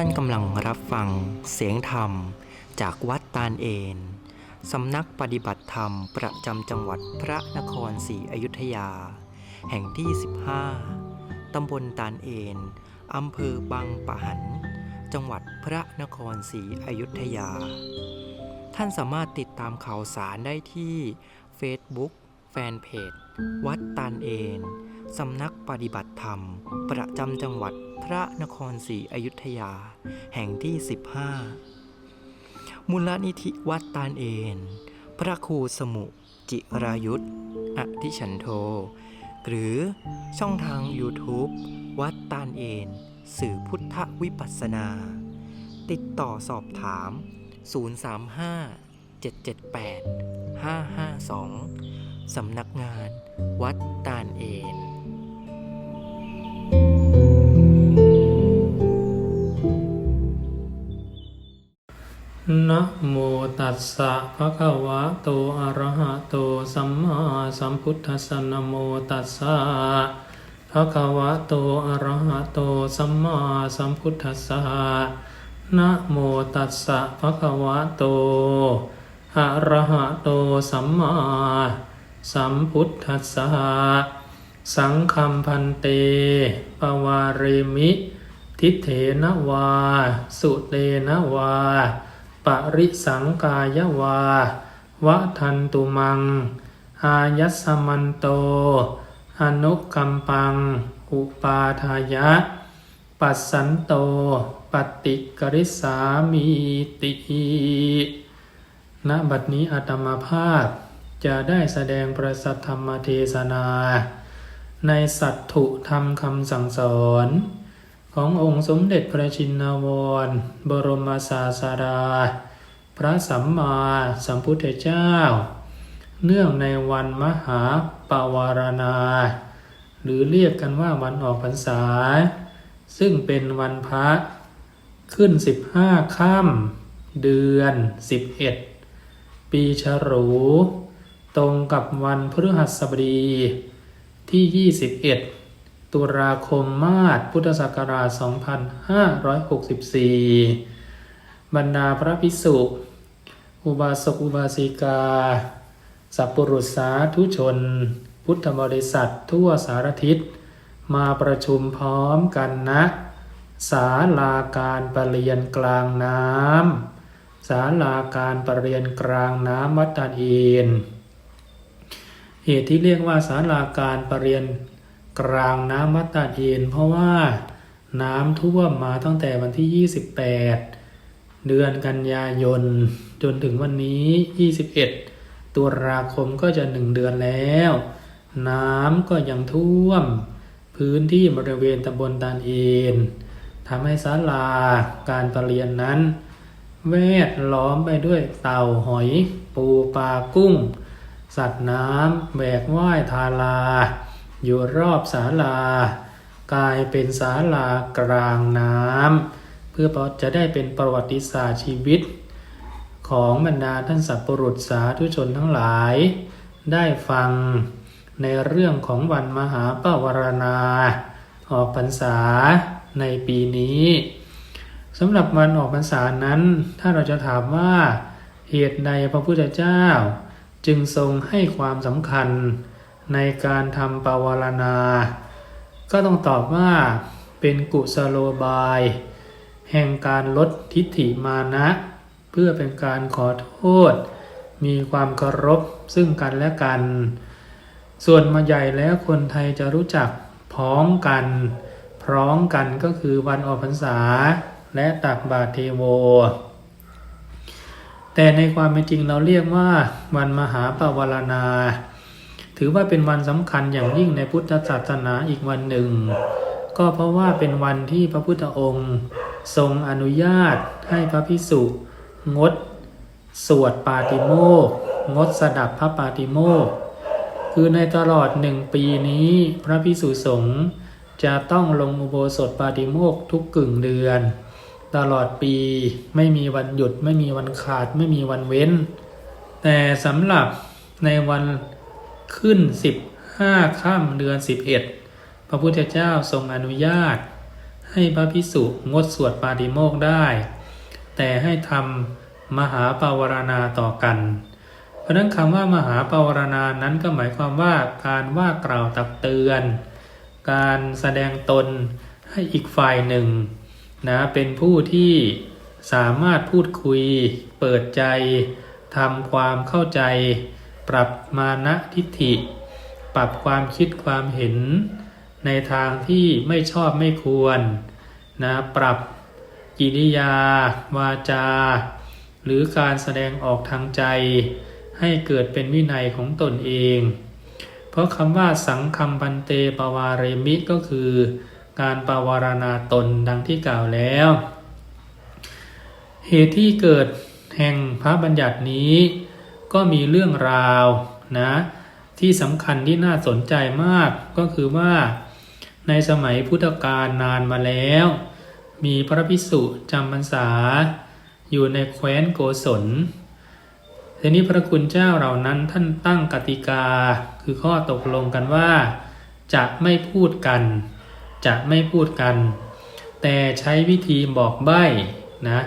านกำลังรับฟังเสียงธรรมจากวัดตาลเอนสำนักปฏิบัติธรรมประจำจังหวัดพระนครศรีอยุธยา แห่งที่ 15 ตำบลตาลเอนอำเภอบางปะหัน จังหวัดพระนครศรีอยุธยา ท่านสามารถติดตามข่าวสารได้ที่ Facebook แฟนเพจ วัดตาลเอนสำนักปฏิบัติธรรม ประจำจังหวัด ระนครศรีอยุธยา แห่งที่ 15 มูลนิธิวัดตาลเอน พระครูสมุจิรายุทธอธิฉันโท หรือช่องทาง YouTube วัดตาลเอน สื่อพุทธวิปัสนา ติดต่อสอบถาม 035 778 552 สำนักงาน วัดตาลเอน นะโมตัสสะภะคะวะโตอะระหะโตสัมมาสัมพุทธัสสะนะโมตัสสะภะคะวะโตอะระหะโตสัมมาสัมพุทธัสสะนะโมตัสสะภะคะวะโตอะระหะโตสัมมาสัมพุทธัสสะสังฆัมพันเตปวาเรมิ ทิเถนวา สุเตนวา ปริสังกายวาวะทันตุมัง อายัสมันโต อนุกัมปัง อุปาทายะ ปัสสันโต ปฏิกริสามีติณบัดนี้อาตมาภาพจะได้แสดงประสัทธรรมเทศนา ในสัตถุธรรมคำสั่งสอน ขององค์สมเด็จพระชินวร บรมศาสดา พระสัมมาสัมพุทธเจ้า เนื่องในวันมหาปวารณา หรือเรียกกันว่าวันออกพรรษา ซึ่งเป็นวันพระขึ้น15ค่ำเดือน11ปีฉลู ตรงกับวันพฤหัสบดีที่21 ตุลาคมมาศพุทธศักราช 2564 บรรดาพระภิกษุ อุบาสกอุบาสิกา สัพปรุษสาธุชน พุทธบริษัททั่วสารทิศ มาประชุมพร้อมกันนะ ศาลาการประเรียนกลางน้ำศาลาการประเรียนกลางน้ำวัดตาเอนเหตุที่เรียกว่าศาลาการประเรียน กลางน้ำวัดตาดเอนเพราะว่าน้ำท่วมมาตั้งแต่วันที่ 28 เดือนกันยายน จนถึงวันนี้ 21 ตุลาคมก็จะหนึ่งเดือนแล้ว น้ำก็ยังท่วม พื้นที่บริเวณตำบลตาลเอนทำให้ศาลาการประเรียนนั้น แวดล้อมไปด้วยเต่าหอย ปูปลากุ้ง สัตว์น้ำแบกว่ายทารา อยู่รอบศาลา กลายเป็นศาลากลางน้ำเพื่อจะได้เป็นประวัติศาสตร์ชีวิต ของบรรดาท่านสัพปรุษสาธุชนทั้งหลาย ได้ฟังในเรื่องของวันมหาปวารณา ออกพรรษาในปีนี้สำหรับวันออกพรรษานั้น ถ้าเราจะถามว่าเหตุใดพระพุทธเจ้า จึงทรงให้ความสำคัญ ในการทำปวารณา ก็ต้องตอบว่าเป็นกุศโลบาย แห่งการลดทิฏฐิมานะ เพื่อเป็นการขอโทษ มีความเคารพซึ่งกันและกัน ส่วนมาใหญ่แล้วคนไทยจะรู้จักพ้องกัน พร้อมกันก็คือวันออกพรรษา และตักบาตรเทโว แต่ในความเป็นจริงเราเรียกว่าวันมหาปวารณา ถือว่าเป็นวันสำคัญอย่างยิ่งในพุทธศาสนาอีกวันหนึ่ง ก็เพราะว่าเป็นวันที่พระพุทธองค์ ทรงอนุญาตให้พระพิสุงด สวดปาติโมกงดสดับพระปาติโมกคือในตลอดหนึ่งปีนี้พระพิสุสงฆ์จะต้องลงอุโบสถปาติโมกทุกกึ่งเดือน ตลอดปีไม่มีวันหยุดไม่มีวันขาดไม่มีวันเว้น แต่สำหรับในวัน ขึ้นสิบห้าค่ำเดือนสิบเอ็ดพระพุทธเจ้าทรงอนุญาต ให้พระพิสุงดสวดปาติโมกได้ แต่ให้ทำมหาปาวารณาต่อกัน เพราะฉะนั้นคำว่ามหาปาวารณานั้นก็หมายความว่าการว่ากล่าวตักเตือน การแสดงตนให้อีกฝ่ายหนึ่งนะเป็นผู้ที่สามารถพูดคุย เปิดใจทำความเข้าใจ ปรับมานะทิฏฐิ ปรับความคิดความเห็น ในทางที่ไม่ชอบไม่ควรนะปรับกิริยา วาจา หรือการแสดงออกทางใจ ให้เกิดเป็นวินัยของตนเอง เพราะคำว่าสังคัมปันเตปวารมิก็คือการปวารณาตนดังที่กล่าวแล้ว เหตุที่เกิดแห่งพระบัญญัตินี้ ก็มีเรื่องราวนะที่สำคัญที่น่าสนใจมากก็คือว่าในสมัยพุทธกาลนานมาแล้ว มีพระภิกษุจำพรรษา อยู่ในแคว้นโกศลทีนี้พระคุณเจ้าเหล่านั้นท่านตั้งกติกา คือข้อตกลงกันว่า จะไม่พูดกัน จะไม่พูดกัน แต่ใช้วิธีบอกใบ้นะ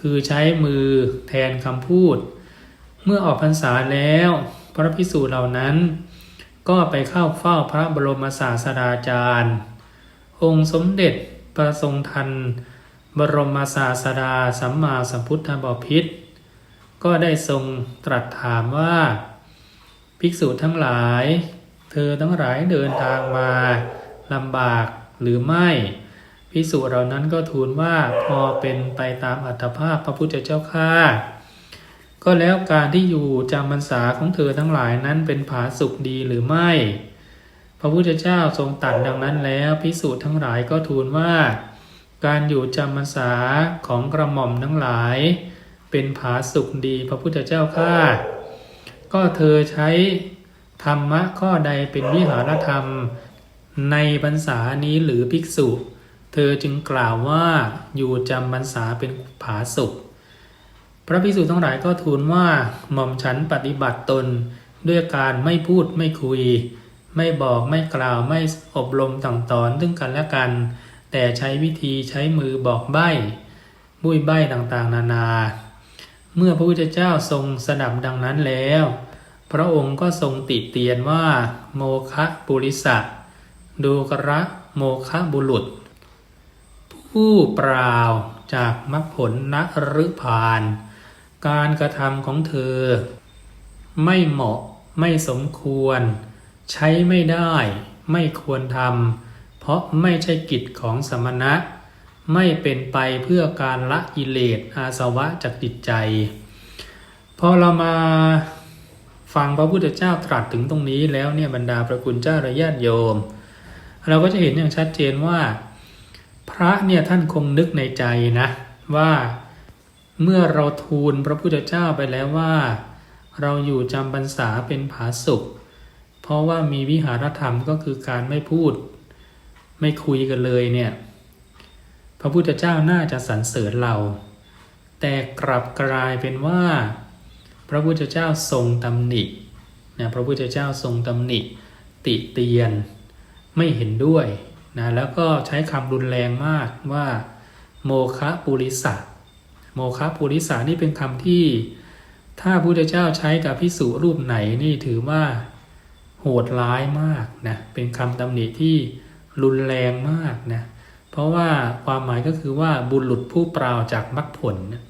คือใช้มือแทนคำพูด เมื่อออกพรรษาแล้ว พระพิสูจน์เหล่านั้น ก็ไปเข้าเฝ้าพระบรมศาสดาจารย์ องค์สมเด็จประทรงทัน บรมศาสดาสัมมาสัมพุทธบพิตรก็ได้ทรงตรัสถามว่า ภิกษุทั้งหลาย เธอทั้งหลายเดินทางมาลำบากหรือไม่ ภิกษุเหล่านั้นก็ทูลว่าพอเป็นไปตามอัตภาพพระพุทธเจ้าข้า ก็แล้วการที่อยู่จำพรรษาของเธอทั้งหลายนั้นเป็นผาสุกดีหรือไม่ พระพุทธเจ้าทรงตรัสดังนั้นแล้วพิสูจน์ทั้งหลายก็ทูลว่า การอยู่จำพรรษาของกระหม่อมทั้งหลาย เป็นผาสุกดีพระพุทธเจ้าข้าก็เธอใช้ธรรมะข้อใดเป็นวิหารธรรม ในพรรษานี้หรือภิกษุ เธอจึงกล่าวว่าอยู่จำพรรษาเป็นผาสุก พระภิกษุทั้งหลายก็ทูลว่าหม่อมฉันปฏิบัติตนด้วยการไม่พูดไม่คุย ไม่บอกไม่กล่าวไม่อบรมต่างตอนซึ่งกันและกัน แต่ใช้วิธีใช้มือบอกใบ้บุยใบ้ต่างๆ นานา เมื่อพระพุทธเจ้าทรงสดับดังนั้นแล้ว พระองค์ก็ทรงติเตียนว่า โมคะปุริสะดูกระโมคะบุรุษ ผู้เปล่าจากมรรคผลนฤพาน การกระทำของเธอ ไม่เหมาะไม่สมควร ใช้ไม่ได้ ไม่ควรทำเพราะไม่ใช่กิจของสมณะ ไม่เป็นไปเพื่อการละกิเลสอาสวะจากจิตใจ พอเรามาฟังพระพุทธเจ้าตรัสถึงตรงนี้แล้วเนี่ยบรรดาพระคุณเจ้าระยาติโยม เราก็จะเห็นอย่างชัดเจนว่า พระเนี่ยท่านคงนึกในใจนะว่า เมื่อเราทูลพระพุทธเจ้าไปแล้วว่า เราอยู่จำพรรษาเป็นผาสุกเพราะว่ามีวิหารธรรมก็คือการไม่พูด ไม่คุยกันเลยเนี่ย พระพุทธเจ้าน่าจะสรรเสริญเรา แต่กลับกลายเป็นว่า พระพุทธเจ้าทรงตำหนินะพระพุทธเจ้าทรงตำหนิ ติเตียน ไม่เห็นด้วยนะแล้วก็ใช้คำรุนแรงมากว่า โมคะปุริสะ โมคะปุริสานี่เป็นคำที่ ถ้าพุทธเจ้าใช้กับพิสุรูปไหนนี่ถือว่า โหดร้ายมากนะเป็นคำตำหนิที่รุนแรงมากนะเพราะว่าความหมายก็คือว่าบุรุษผู้เปล่าจากมรรคผลนะ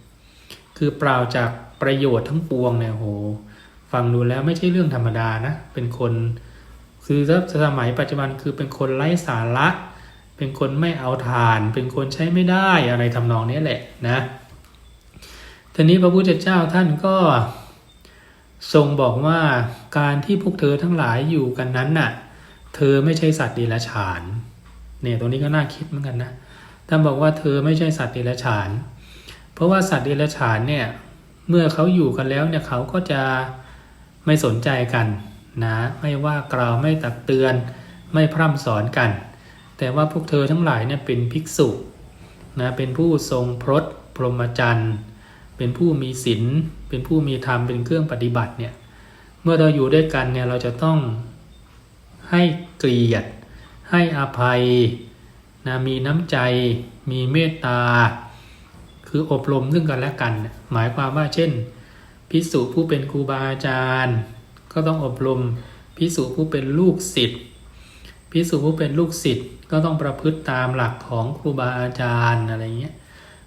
คือเปล่าจากประโยชน์ทั้งปวงเนี่ยโหฟังดูแล้วไม่ใช่เรื่องธรรมดานะเป็นคนคือสมัยปัจจุบันคือเป็นคนไร้สาระ เป็นคนไม่เอาทาน เป็นคนใช้ไม่ได้อะไรทำนองนี้แหละนะ ทีนี้พระพุทธเจ้าท่านก็ทรงบอกว่าการที่พวกเธอทั้งหลายอยู่กันนั้นน่ะ เธอไม่ใช่สัตว์เดรัจฉาน เนี่ยตรงนี้ก็น่าคิดเหมือนกันนะท่านบอกว่าเธอไม่ใช่สัตว์เดรัจฉาน เพราะว่าสัตว์เดรัจฉานเนี่ยเมื่อเขาอยู่กันแล้วเนี่ยเขาก็จะไม่สนใจกันนะไม่ว่ากล่าวไม่ตักเตือน ไม่พร่ำสอนกัน แต่ว่าพวกเธอทั้งหลายเนี่ยเป็นภิกษุนะเป็นผู้ทรงพรตพรหมจรรย์ เป็นผู้มีศีลเป็นผู้มีธรรมเป็นเครื่องปฏิบัติเนี่ยเมื่อเราอยู่ด้วยกันเนี่ยเราจะต้องให้เกลียด ให้อภัยนะมีน้ำใจ มีเมตตา คืออบรมซึ่งกันและกัน หมายความว่าเช่นพิสุผู้เป็นครูบาอาจารย์ ก็ต้องอบรมพิสุผู้เป็นลูกศิษย์พิสุผู้เป็นลูกศิษย์ก็ต้องประพฤติตามหลักของครูบาอาจารย์อะไรเงี้ย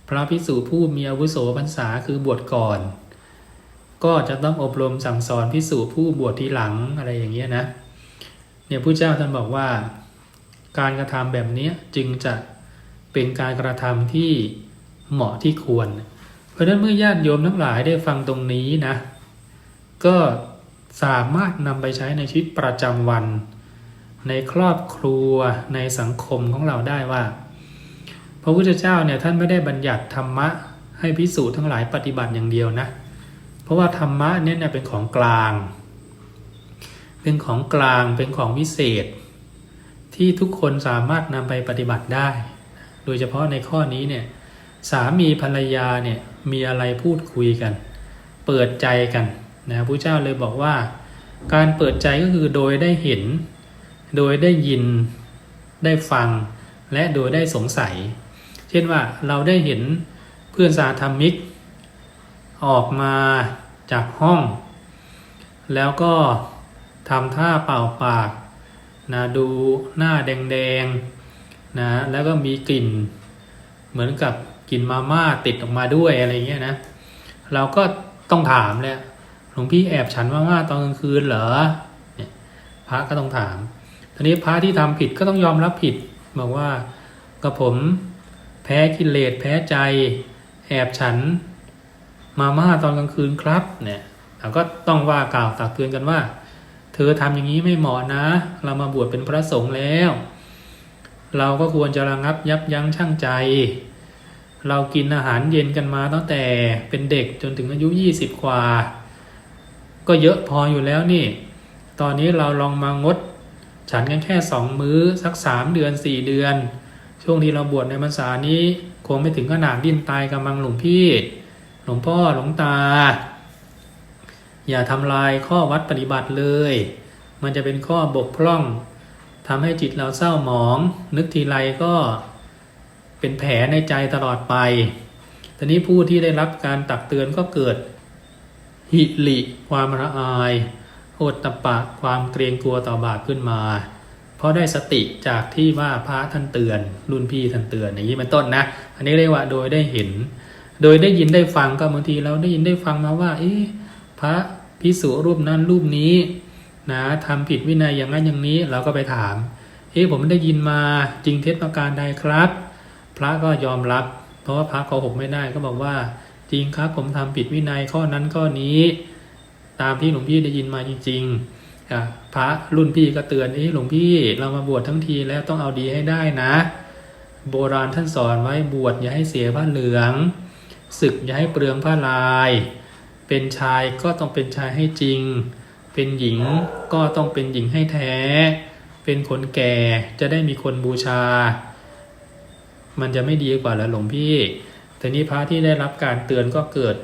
พระพิสุผู้มีอาวุโสพรรษาคือบวชก่อน ก็จะต้องอบรมสั่งสอนพิสุผู้บวชทีหลังอะไรอย่างเงี้ยนะเนี่ยผู้เจ้าท่านบอกว่า การกระทำแบบนี้จึงจะเป็นการกระทำที่เหมาะที่ควร เพราะฉะนั้นเมื่อญาติโยมทั้งหลายได้ฟังตรงนี้นะ ก็สามารถนำไปใช้ในชีวิตประจำวัน ในครอบครัวในสังคมของเราได้ว่า พระพุทธเจ้าเนี่ยท่านไม่ได้บัญญัติธรรมะให้พิสูจน์ทั้งหลายปฏิบัติอย่างเดียวนะ เพราะว่าธรรมะเนี่ยเป็นของกลาง เป็นของกลางเป็นของวิเศษ ที่ทุกคนสามารถนำไปปฏิบัติได้ โดยเฉพาะในข้อนี้เนี่ยสามีภรรยาเนี่ยมีอะไรพูดคุยกัน เปิดใจกันนะพระเจ้าเลยบอกว่า การเปิดใจก็คือโดยได้เห็น โดยได้ยินได้ฟังและโดยได้สงสัย เช่นว่าเราได้เห็นเพื่อนสาธรรมิก ออกมาจากห้อง แล้วก็ทำท่าเป่าปากนะดูหน้าแดงๆนะแล้วก็มีกลิ่น เหมือนกับกลิ่นมาม่าติดออกมาด้วยอะไรเงี้ยนะเราก็ต้องถามแหละหลวงพี่แอบฉันมาม่าตอนกลางคืนเหรอเนี่ยพระก็ต้องถามทีนี้พระที่ทำผิดก็ต้องยอมรับผิด บอกว่าก็ผม แพ้กิเลสแพ้ใจแอบฉัน มาม่าตอนกลางคืนครับเนี่ยเราก็ต้องว่ากล่าวตักเตือนกันว่า เธอทำอย่างนี้ไม่เหมาะนะ เรามาบวชเป็นพระสงฆ์แล้ว เราก็ควรจะระงับยับยั้งชั่งใจ เรากินอาหารเย็นกันมาตั้งแต่เป็นเด็กจนถึงอายุยี่สิบกว่า ก็เยอะพออยู่แล้วนี่ ตอนนี้เราลองมางด ฉันกันแค่สองมื้อสักสามเดือนสี่เดือน ช่วงที่เราบวชในพรรษานี้ คงไม่ถึงขนาดดิ้นตายกำลังหลวงพี่ หลวงพ่อหลวงตา อย่าทำลายข้อวัดปฏิบัติเลย มันจะเป็นข้อบกพร่องทำให้จิตเราเศร้าหมอง นึกทีไรก็เป็นแผลในใจตลอดไปตอนนี้ผู้ที่ได้รับการตักเตือนก็เกิด หิริความละอาย โอตตปปะความเกรงกลัวต่อบาปขึ้นมา เพราะได้สติจากที่ว่าพระท่านเตือน รุ่นพี่ท่านเตือนอย่างนี้เป็นต้นนะ อันนี้เรียกว่าโดยได้เห็น โดยได้ยินได้ฟังก็บางทีเราได้ยินได้ฟังมาว่า เอ๊ะพระพิสุรูปนั้นรูปนี้นะทำผิดวินัยอย่างนั้นอย่างนี้เราก็ไปถาม เอ๊ะผมได้ยินมาจริงเท็จประการใดครับ พระก็ยอมรับ เพราะว่าพระโกหกไม่ได้ก็บอกว่า จริงครับผมทำผิดวินัยข้อนั้นข้อนี้ ตามที่หลวงพี่ได้ยินมาจริง ๆ พระรุ่นพี่ก็เตือนเอ๊ะหลวงพี่เรามาบวชทั้งทีแล้วต้องเอาดีให้ได้นะ โบราณท่านสอนไว้บวชอย่าให้เสียผ้าเหลืองศึกอย่าให้เปลืองผ้าลาย เป็นชายก็ต้องเป็นชายให้จริง เป็นหญิงก็ต้องเป็นหญิงให้แท้ เป็นคนแก่จะได้มีคนบูชา มันจะไม่ดีกว่าแล้วหลวงพี่แต่นี้พระที่ได้รับการเตือนก็เกิด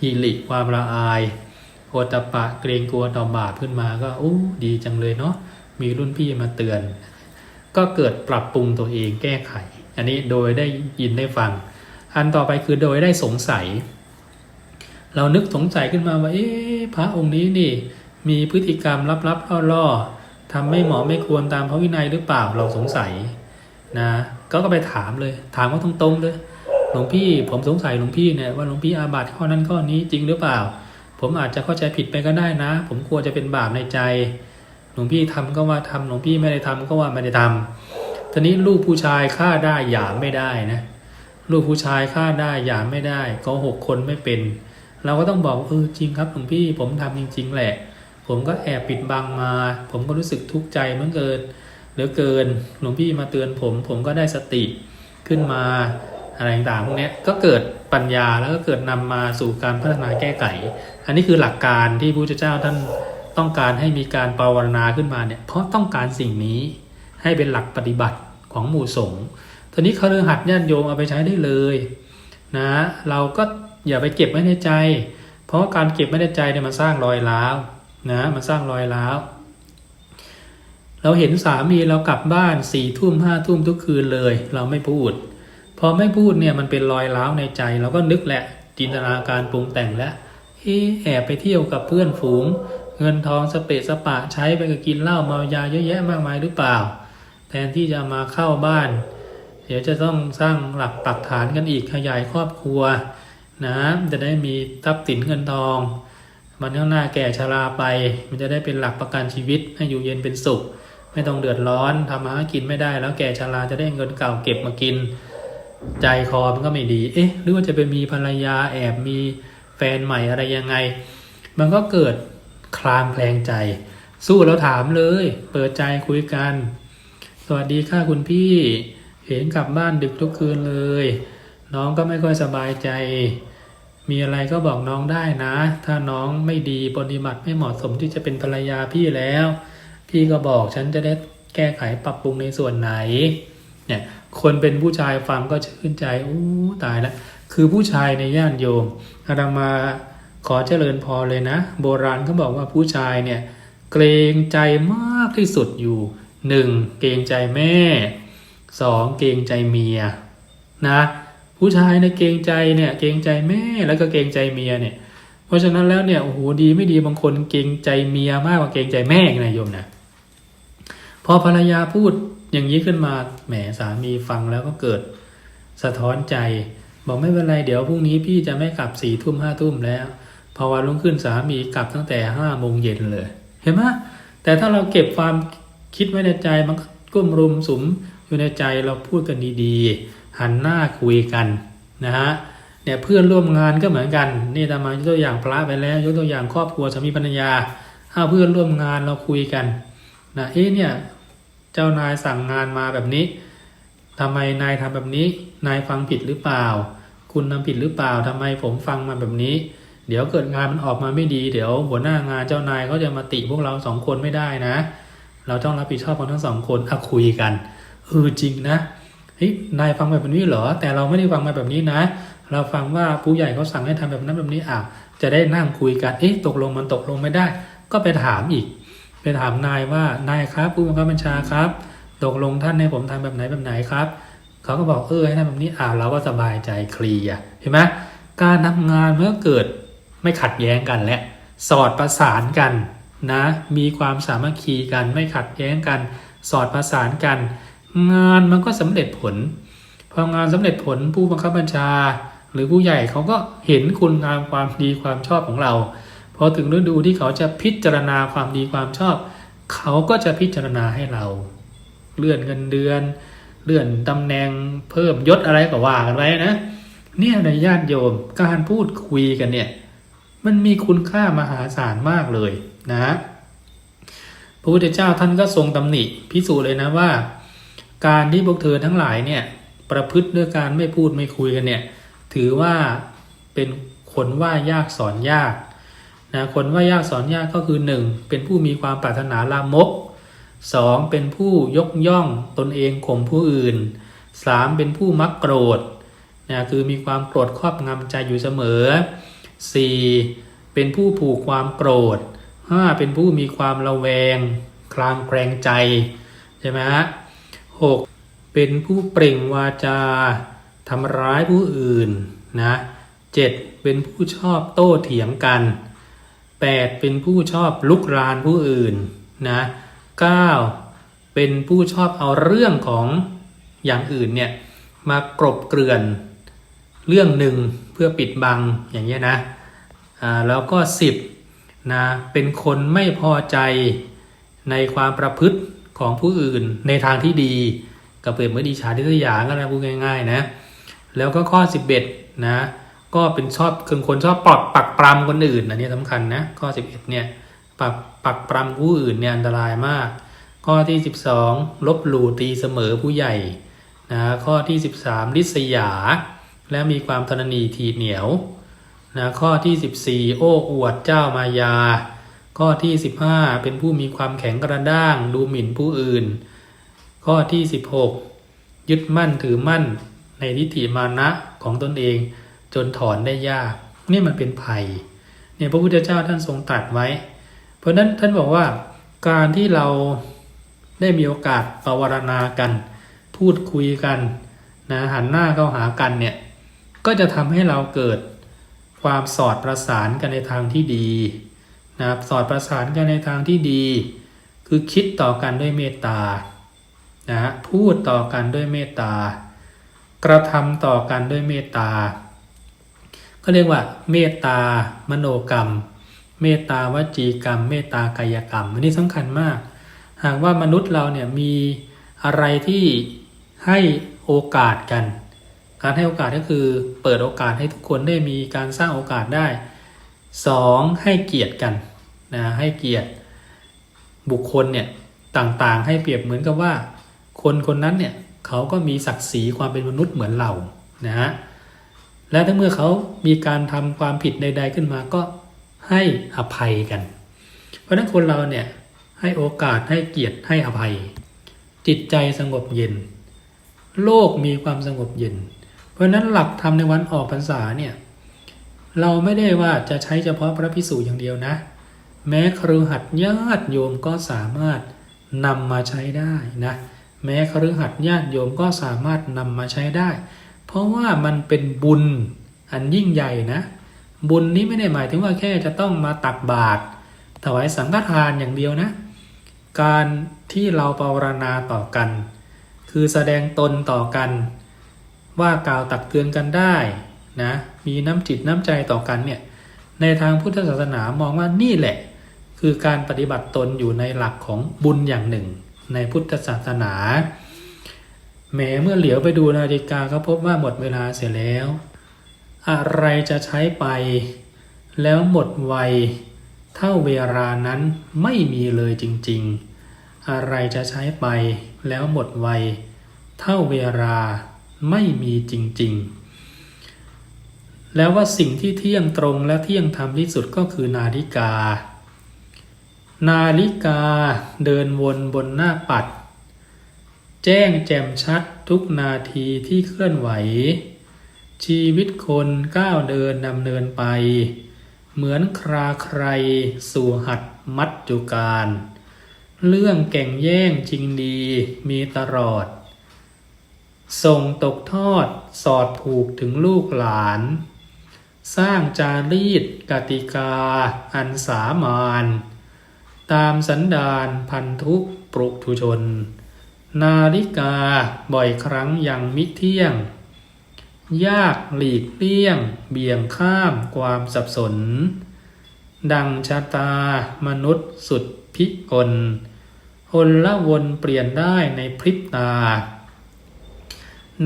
หิริความละอาย โอตตปปะเกรงกลัวต่อบาปขึ้นมาก็อู้ดีจังเลยเนาะมีรุ่นพี่มาเตือน ก็เกิดปรับปรุงตัวเองแก้ไข อันนี้โดยได้ยินได้ฟัง อันต่อไปคือโดยได้สงสัย เรานึกสงสัยขึ้นมาว่าเอ๊ะพระองค์นี้นี่ มีพฤติกรรมลับๆล่อๆทำไม่เหมาะไม่ควรตามพระวินัยหรือเปล่าเราสงสัยนะก็ก็ไปถามเลย ถามว่าตรงๆเลยหลวงพี่ผมสงสัยหลวงพี่เนี่ยว่าหลวงพี่อาบัติข้อนั้นข้อนี้จริงหรือเปล่า ผมอาจจะเข้าใจผิดไปก็ได้นะ ผมกลัวจะเป็นบาปในใจ หลวงพี่ทำก็ว่าทำหลวงพี่ไม่ได้ทำก็ว่าไม่ได้ทำทีนี้ลูกผู้ชายฆ่าได้หยามไม่ได้นะลูกผู้ชายฆ่าได้หยามไม่ได้ก็หกคนไม่เป็น เราก็ต้องบอกเออจริงครับหลวงพี่ผมทำจริง ๆ แหละ ผมก็แอบปิดบังมา ผมก็รู้สึกทุกข์ใจเมื่อเกินเหลือเกินหลวงพี่มาเตือนผม ผมก็ได้สติขึ้นมาอะไรต่างๆพวกนี้ก็เกิดปัญญาแล้วก็เกิดนำมาสู่การพัฒนาแก้ไข อันนี้คือหลักการที่พระพุทธเจ้าท่านต้องการให้มีการปรารณาขึ้นมาเนี่ยเพราะต้องการสิ่งนี้ให้เป็นหลักปฏิบัติของหมู่สงฆ์ทีนี้คฤหัสถ์ญาติโยมเอาไปใช้ได้เลยนะเราก็อย่าไปเก็บไว้ในใจ เพราะการเก็บไว้ในใจเนี่ยมันสร้างรอยร้าวนะมันสร้างรอยร้าวเราเห็นสามีเรากลับบ้านสี่ทุ่มห้าทุ่มทุกคืนเลย เราไม่พูด พอไม่พูดเนี่ยมันเป็นรอยร้าวในใจ เราก็นึกแหละจินตนาการปรุงแต่งแล้ว เอ๊ะแอบไปเที่ยวกับเพื่อนฝูง เงินทองสเปะสปะใช้ไปกับกินเหล้าเมายาเยอะแยะมากมายหรือเปล่า แทนที่จะมาเข้าบ้าน เดี๋ยวจะต้องสร้างหลักปักฐานกันอีกขยายครอบครัวนะจะได้มีทรัพย์สินเงินทองมันข้างหน้าแก่ชราไป มันจะได้เป็นหลักประกันชีวิตให้อยู่เย็นเป็นสุข ไม่ต้องเดือดร้อนทำมาหากินไม่ได้แล้วแก่ชราจะได้เงินเก่าเก็บมากิน ใจคอมันก็ไม่ดี เอ๊ะหรือว่าจะไปมีภรรยาแอบมี แฟนใหม่อะไรยังไง มันก็เกิดคลางแคลงใจ สู้แล้วถามเลย เปิดใจคุยกัน สวัสดีค่ะคุณพี่ เห็นกลับบ้านดึกทุกคืนเลย น้องก็ไม่ค่อยสบายใจ มีอะไรก็บอกน้องได้นะ ถ้าน้องไม่ดีปฏิบัติไม่เหมาะสมที่จะเป็นภรรยาพี่แล้ว พี่ก็บอกฉันจะได้แก้ไขปรับปรุงในส่วนไหน เนี่ย คนเป็นผู้ชายฟังก็ชื่นใจอู้ตายแล้ว คือผู้ชายในย่านโยมอาตมาขอเจริญพรเลยนะ โบราณเขาบอกว่าผู้ชายเนี่ยเกรงใจมากที่สุดอยู่หนึ่งเกรงใจแม่สองเกรงใจเมียนะผู้ชายในเกรงใจเนี่ยเกรงใจแม่แล้วก็เกรงใจเมียเนี่ย เพราะฉะนั้นแล้วเนี่ยโอ้โหดีไม่ดีบางคนเกรงใจเมียมากกว่าเกรงใจแม่นะโยมนะพอภรรยาพูดอย่างนี้ขึ้นมาแหมสามีฟังแล้วก็เกิดสะท้อนใจ บอกไม่เป็นไรเดี๋ยวพรุ่งนี้พี่จะไม่กลับสี่ทุ่มห้าทุ่มแล้ว พอวันรุ่งขึ้นสามีกลับตั้งแต่ห้าโมงเย็นเลย เห็นไหมแต่ถ้าเราเก็บความคิดไว้ในใจมันก็กุ้มรุมสุมอยู่ในใจเราพูดกันดีๆ หันหน้าคุยกันนะฮะเนี่ยเพื่อนร่วมงานก็เหมือนกันนี่ตามายกตัวอย่างพระไปแล้ว ยกตัวอย่างครอบครัวสามีภรรยาถ้าเพื่อนร่วมงานเราคุยกันนะเอ๊ะเนี่ยเจ้านายสั่งงานมาแบบนี้ทำไมนายทำแบบนี้ นายฟังผิดหรือเปล่า คุณทำผิดหรือเปล่าทำไมผมฟังมาแบบนี้ เดี๋ยวเกิดงานมันออกมาไม่ดี เดี๋ยวหัวหน้างานเจ้านายก็จะมาติพวกเราสองคนไม่ได้นะ เราต้องรับผิดชอบกันทั้งสองคนอะคุยกันเออจริงนะเฮ้ยนายฟังแบบนี้เหรอ แต่เราไม่ได้ฟังมาแบบนี้นะ เราฟังว่าผู้ใหญ่เขาสั่งให้ทำแบบนั้นแบบนี้อะจะได้นั่งคุยกันเอ๊ะตกลงมันตกลงไม่ได้ ก็ไปถามอีก ไปถามนายว่านายครับ ผู้บังคับบัญชาครับ ตกลงท่านให้ผมทำแบบไหนแบบไหนครับ เขาก็บอกเออให้ทำแบบนี้อ่าเราก็สบายใจเคลียร์เห็นไหมการทำงานเมื่อเกิดไม่ขัดแย้งกันและสอดประสานกันนะมีความสามัคคีกันไม่ขัดแย้งกัน สอดประสานกัน งานมันก็สำเร็จผลพองานสำเร็จผลผู้บังคับบัญชา หรือผู้ใหญ่เขาก็เห็นคุณงามความดีความชอบของเราพอถึงฤดูที่เขาจะพิจารณาความดีความชอบ เขาก็จะพิจารณาให้เรา เลื่อนเงินเดือน เลื่อนตำแหน่งเพิ่มยศอะไรก็ว่ากันไว้นะ เนี่ยในญาติโยมการพูดคุยกันเนี่ย มันมีคุณค่ามหาศาลมากเลยนะพระพุทธเจ้าท่านก็ทรงตำหนิพิสูจน์เลยนะว่า การที่พวกเธอทั้งหลายเนี่ย ประพฤติด้วยการไม่พูดไม่คุยกันเนี่ย ถือว่าเป็นคนว่ายากสอนยากนะคนว่ายากสอนยากก็คือหนึ่งเป็นผู้มีความปรารถนาลามก สองเป็นผู้ยกย่องตนเองข่มผู้อื่นสามเป็นผู้มักโกรธนะคือมีความโกรธครอบงำใจอยู่เสมอสี่เป็นผู้ผูกความโกรธห้าเป็นผู้มีความระแวง คลางแคลงใจใช่ไหมฮะหกเป็นผู้เปล่งวาจาทำร้ายผู้อื่นนะเจ็ดเป็นผู้ชอบโต้เถียงกันแปดเป็นผู้ชอบลุกรานผู้อื่นนะ เก้าเป็นผู้ชอบเอาเรื่องของอย่างอื่นเนี่ยมากรบเกลื่อนเรื่องหนึ่งเพื่อปิดบังอย่างเงี้ยนะอ่าแล้วก็สิบนะเป็นคนไม่พอใจในความประพฤติของผู้อื่นในทางที่ดีก็เปรียบเหมือนอิจฉาทิษยาก็นะพูดง่ายๆนะแล้วก็ข้อ 11นะก็เป็นชอบคือคนชอบปลอดปักปรำคนอื่นอันนี้สำคัญนะข้อ 11เนี่ย ปักปักปรำผู้อื่นเนี่ยอันตรายมาก ข้อที่ 12 ลบหลู่ตีเสมอผู้ใหญ่นะข้อที่ 13ลิษยา และมีความทนนีทีเหนียวนะข้อที่ 14 โอ้อวดเจ้ามายา ข้อที่ 15 เป็นผู้มีความแข็งกระด้าง ดูหมิ่นผู้อื่น ข้อที่ 16 ยึดมั่นถือมั่นในทิฏฐิมานะของตนเองจนถอนได้ยาก นี่มันเป็นภัยเนี่ยพระพุทธเจ้าท่านทรงตรัสไว้ เพราะฉะนั้นท่านบอกว่าการที่เราได้มีโอกาสปวารณากัน พูดคุยกันนะหันหน้าเข้าหากันเนี่ยก็จะทำให้เราเกิดความสอดประสานกันในทางที่ดีนะครับสอดประสานกันในทางที่ดี คือคิดต่อกันด้วยเมตตานะฮะพูดต่อกันด้วยเมตตากระทำต่อกันด้วยเมตตาก็เรียกว่าเมตตามโนกรรม เมตตาวจีกรรม เมตตากายกรรมอันนี้สำคัญมาก หากว่ามนุษย์เราเนี่ยมีอะไรที่ให้โอกาสกัน การให้โอกาสก็คือเปิดโอกาสให้ทุกคนได้มีการสร้างโอกาสได้สองให้เกียรติกันนะให้เกียรติบุคคลเนี่ยต่างๆ ให้เปรียบเหมือนกับว่า คนคนนั้นเนี่ยเขาก็มีศักดิ์ศรีความเป็นมนุษย์เหมือนเรานะฮะและถ้าเมื่อเขามีการทำความผิดใด ๆขึ้นมาก็ ให้อภัยกัน เพราะนั้นคนเราเนี่ยให้โอกาสให้เกียรติให้อภัย จิตใจสงบเย็น โลกมีความสงบเย็น เพราะฉะนั้นหลักธรรมในวันออกพรรษาเนี่ยเราไม่ได้ว่าจะใช้เฉพาะพระพิสูจน์อย่างเดียวนะ แม้ครือหัดญาติโยมก็สามารถนำมาใช้ได้นะแม้ครือหัดญาติโยมก็สามารถนำมาใช้ได้ เพราะว่ามันเป็นบุญอันยิ่งใหญ่นะ บุญนี้ไม่ได้หมายถึงว่าแค่จะต้องมาตักบาตรถวายสังฆทานอย่างเดียวนะ การที่เราปรารณาต่อกัน คือแสดงตนต่อกัน ว่ากล่าวตักเตือนกันได้นะมีน้ำจิตน้ำใจต่อกันเนี่ยในทางพุทธศาสนามองว่านี่แหละ คือการปฏิบัติตนอยู่ในหลักของบุญอย่างหนึ่ง ในพุทธศาสนาแหมเมื่อเหลียวไปดูนาฬิกาก็พบว่าหมดเวลาเสียแล้ว อะไรจะใช้ไป แล้วหมดไวเท่าเวลานั้นไม่มีเลยจริง ๆ อะไรจะใช้ไป แล้วหมดไวเท่าเวลาไม่มีจริง ๆ แล้วว่าสิ่งที่เที่ยงตรงและเที่ยงธรรมที่สุดก็คือนาฬิกา นาฬิกาเดินวนบนหน้าปัด แจ้งแจ่มชัดทุกนาทีที่เคลื่อนไหว ชีวิตคนก้าวเดินดำเนินไป เหมือนคราใครสู่หัดมัดจุการ เรื่องแก่งแย่งจริงดีมีตลอด ส่งตกทอดสอดผูกถึงลูกหลาน สร้างจารีตกติกา อันสามานตามสันดานพันธุกปรุทุชน นาฬิกาบ่อยครั้งยังมิเที่ยง ยากหลีกเลี่ยง เบี่ยงข้ามความสับสน ดังชะตามนุษย์สุดพิกลคนละวนเปลี่ยนได้ในพริบตา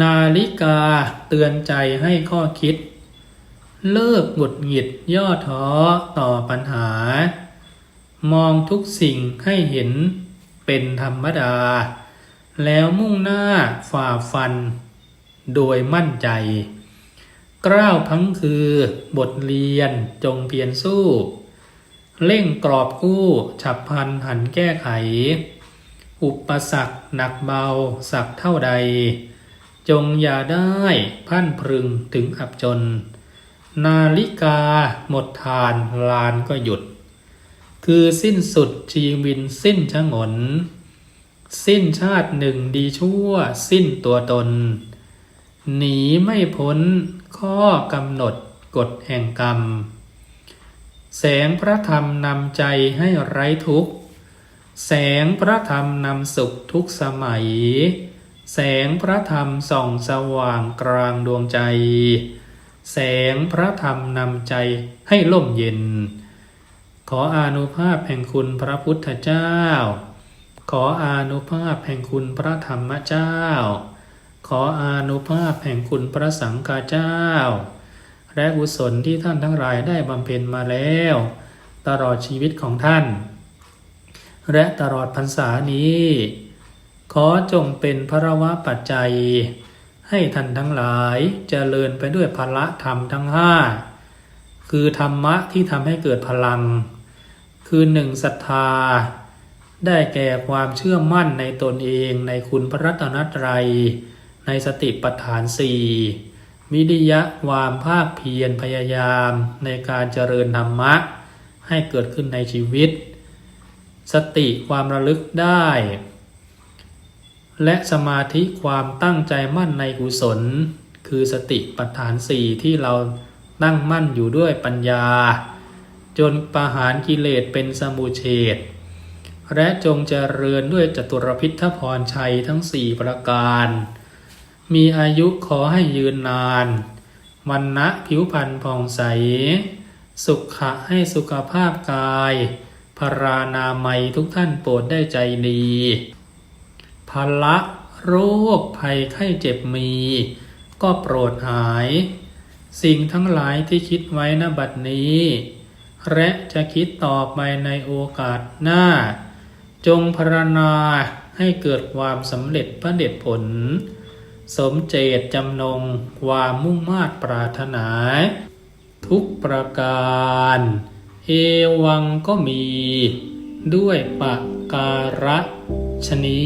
นาฬิกาเตือนใจให้ข้อคิด เลิกหงุดหงิดย่อท้อต่อปัญหา มองทุกสิ่งให้เห็นเป็นธรรมดา แล้วมุ่งหน้าฝ่าฟัน โดยมั่นใจ กล้าวพังคือบทเรียนจงเพียรสู้ เร่งกรอบกู้ฉับพลันหันแก้ไข อุปสรรคหนักเบาสักเท่าใด จงอย่าได้พันพรึงถึงอับจน นาฬิกาหมดทานลานก็หยุด คือสิ้นสุดชีวินสิ้นชะงนสิ้นชาติหนึ่งดีชั่ว สิ้นตัวตน หนีไม่พ้นข้อกำหนดกฎแห่งกรรม แสงพระธรรมนำใจให้ไร้ทุกข์ แสงพระธรรมนำสุขทุกสมัย แสงพระธรรมส่องสว่างกลางดวงใจ แสงพระธรรมนำใจให้ล่มเย็น ขออานุภาพแห่งคุณพระพุทธเจ้า ขออานุภาพแห่งคุณพระธรรมเจ้า ขออานุภาพแห่งคุณพระสังฆเจ้า และกุศลที่ท่านทั้งหลายได้บำเพ็ญมาแล้ว ตลอดชีวิตของท่าน และตลอดพรรษานี้ ขอจงเป็นพระวะปัจจัย ให้ท่านทั้งหลายเจริญไปด้วยพละธรรมทั้งห้าคือธรรมะที่ทำให้เกิดพลัง คือหนึ่งศรัทธา ได้แก่ความเชื่อมั่นในตนเองในคุณพระรัตนตรัย ในสติปัฏฐานสี่วิริยะความภาคเพียรพยายามในการเจริญธรรมะ ให้เกิดขึ้นในชีวิต สติความระลึกได้ และสมาธิความตั้งใจมั่นในกุศล คือสติปัฏฐานสี่ที่เราตั้งมั่นอยู่ด้วยปัญญา จนประหารกิเลสเป็นสมุเฉดและจงเจริญด้วยจตุรพิทพรชัยทั้งสี่ประการ มีอายุขอให้ยืนนานวันนะผิวพรรณผ่องใส สุขะให้สุขภาพกาย พรานามัยทุกท่านโปรดได้ใจดีภละโรคภัยไข้เจ็บมี ก็โปรดหาย สิ่งทั้งหลายที่คิดไว้ณบัดนี้ และจะคิดต่อไปในโอกาสหน้า จงพรรณนาให้เกิดความสำเร็จพระเด็จผล สมเจตจำนงความมุ่งมาตรปรารถนา ทุกประการ เอวังก็มี ด้วยปะการะชนี